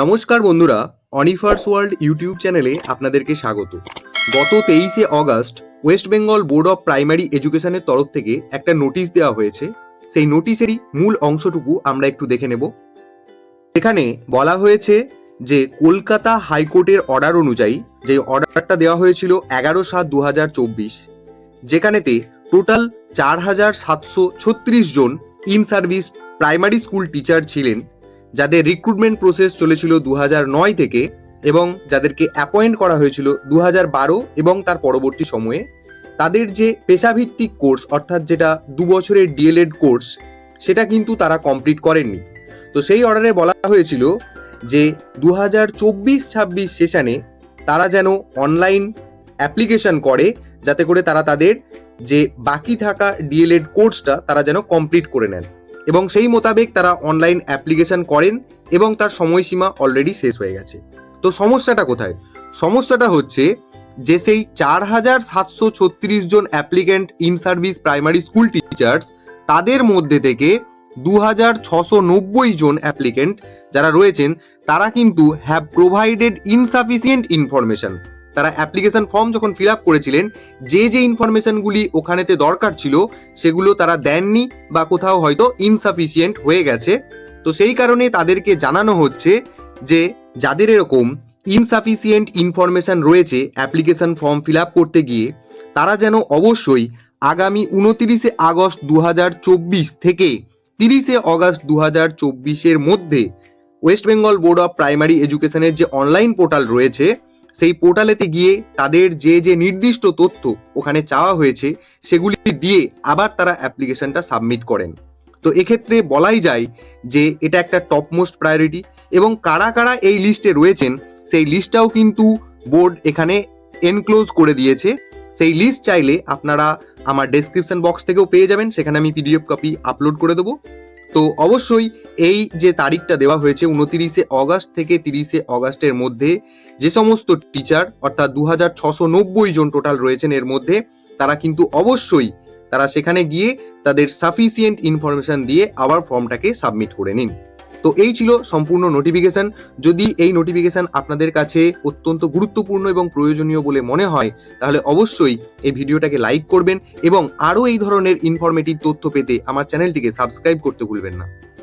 নমস্কার বন্ধুরা অনিফার্স world YouTube চ্যানেলে আপনাদেরকে স্বাগত। গত তেইশে August West Bengal board of primary এডুকেশনের তরফ থেকে একটা নোটিশ দেওয়া হয়েছে। সেই নোটিশেরই মূল অংশটুকু আমরা একটু দেখে নেব। এখানে বলা হয়েছে যে কলকাতা হাইকোর্টের অর্ডার অনুযায়ী যে অর্ডারটা দেওয়া হয়েছিল এগারো সাত দু হাজার চব্বিশ, যেখানেতে টোটাল চার হাজার সাতশো ছত্রিশ জন in service primary school teacher ছিলেন। যাদের রিক্রুটমেন্ট প্রসেস চলেছিল দু নয় থেকে এবং যাদেরকে অ্যাপয়েন্ট করা হয়েছিল দু বারো এবং তার পরবর্তী সময়ে, তাদের যে পেশাভিত্তিক কোর্স অর্থাৎ যেটা দু বছরের ডিএলএড কোর্স সেটা কিন্তু তারা কমপ্লিট করেননি। তো সেই অর্ডারে বলা হয়েছিল যে দু হাজার চব্বিশ ছাব্বিশ সেশনে তারা যেন অনলাইন অ্যাপ্লিকেশন করে, যাতে করে তারা তাদের যে বাকি থাকা ডিএলএড কোর্সটা তারা যেন কমপ্লিট করে নেন। এবং সেই মোতাবেক তারা অনলাইন অ্যাপ্লিকেশন করেন এবং তার সময়সীমা অলরেডি শেষ হয়ে গেছে। তো সমস্যাটা কোথায়? সমস্যাটা হচ্ছে যে সেই চার হাজার সাতশো ছত্রিশ জন applicant in service primary school teachers তাদের মধ্যে থেকে দু হাজার ছশো নব্বই জন অ্যাপ্লিক্যান্ট যারা রয়েছেন, তারা কিন্তু হ্যাভ প্রোভাইডেড ইনসাফিসিয়েন্ট ইনফরমেশন তারা অ্যাপ্লিকেশন ফর্ম যখন ফিল আপ করেছিলেন, যে যে ইনফরমেশনগুলি ওখানেতে দরকার ছিল, সেগুলো তারা দেননি বা কোথাও হয়তো ইনসাফিসিয়েন্ট হয়ে গেছে। তো সেই কারণে তাদেরকে জানানো হচ্ছে যে, যাদের এরকম ইনসাফিসিয়েন্ট ইনফরমেশন রয়েছে অ্যাপ্লিকেশন ফর্ম ফিল আপ করতে গিয়ে, তারা যেন অবশ্যই আগামী উনতিরিশে আগস্ট দু হাজার চব্বিশ থেকে তিরিশে অগস্ট দু হাজার চব্বিশের মধ্যে West Bengal board of primary এডুকেশনের যে অনলাইন পোর্টাল রয়েছে সেই পোর্টালেতে গিয়ে তাদের যে যে নির্দিষ্ট তথ্য ওখানে চাওয়া হয়েছে, সেগুলি দিয়ে আবার তারা অ্যাপ্লিকেশনটা সাবমিট করেন। তো এক্ষেত্রে বলাই যায় যে এটা একটা টপ মোস্ট প্রায়োরিটি এবং কারা কারা এই লিস্টে রয়েছেন, সেই লিস্টটাও কিন্তু বোর্ড এখানে এনক্লোজ করে দিয়েছে। সেই লিস্ট চাইলে আপনারা আমার ডেসক্রিপশন বক্স থেকেও পেয়ে যাবেন, সেখানে আমি পিডিএফ কপি আপলোড করে দেবো। তো অবশ্যই এই যে তারিখটা দেওয়া হয়েছে উনতিরিশে অগাস্ট থেকে তিরিশে অগাস্টের মধ্যে যে সমস্ত টিচার অর্থাৎ দু হাজার ছশো নব্বই জন টোটাল রয়েছেন এর মধ্যে, তারা কিন্তু অবশ্যই তারা সেখানে গিয়ে তাদের সাফিসিয়েন্ট ইনফরমেশন দিয়ে আবার ফর্মটাকে সাবমিট করে নিন। তো এই ছিল সম্পূর্ণ নোটিফিকেশন যদি এই নোটিফিকেশন আপনাদের কাছে অত্যন্ত গুরুত্বপূর্ণ এবং প্রয়োজনীয় বলে মনে হয়, তাহলে অবশ্যই এই ভিডিওটাকে লাইক করবেন এবং আরও এই ধরনের ইনফরমেটিভ তথ্য পেতে আমার চ্যানেলটিকে সাবস্ক্রাইব করতে ভুলবেন না।